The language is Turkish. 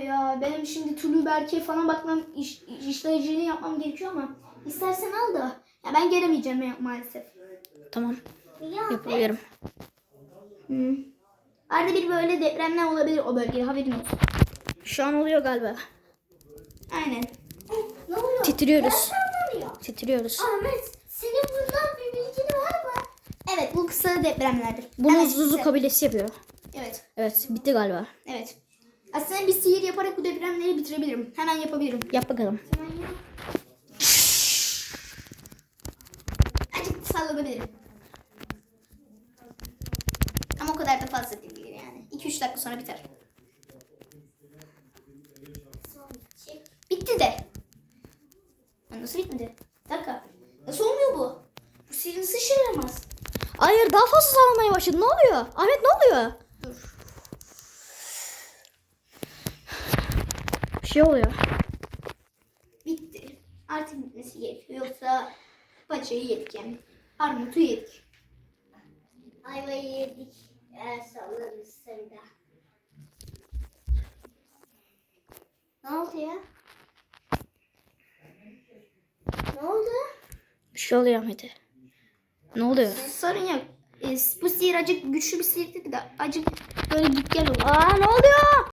Ya benim şimdi Tulu Berke falan bakmam, iş, işleyiciliğini yapmam gerekiyor ama istersen al da. Ya ben gelemeyeceğim ya, maalesef. Tamam. Ya Yapabilirim. Hı. Arada bir böyle depremler olabilir o bölgede haberin olsun. Şu an oluyor galiba. Aynen. ne oluyor? Titriyoruz. Oluyor? Titriyoruz. Ahmet senin bundan bir bilgin var mı? Evet bu kısa depremlerdir. Bunu Hemen Zuzu size- kabilesi yapıyor. Evet. Evet bitti galiba. Evet. Aslında bir sihir yaparak bu depremleri bitirebilirim. Hemen yapabilirim. Yap bakalım. Hemen yap. Azıcık sallanabilirim. Ama o kadar da fazla değil yani. 2-3 dakika sonra biter. Bitti de. Nasıl bitmedi? Bir dakika. Nasıl olmuyor bu? Bu sihir nasıl işe yaramaz? Hayır daha fazla sallamaya başladı. Ne oluyor? Ahmet ne oluyor? Dur. Şey oluyor. Bitti. Artık bitmesi gerekiyor. Yoksa paçayı yedik yani. Armutu yedik. Ayvayı yedik. Eğer sallanırsa bir daha. Ne oldu ya? Ne oldu? Bir şey oluyor Ahmet'e. Ne oluyor? Sorun yok. Ee, bu sihir acık güçlü bir sihir değil de acık böyle git gel oluyor. Aa ne oluyor?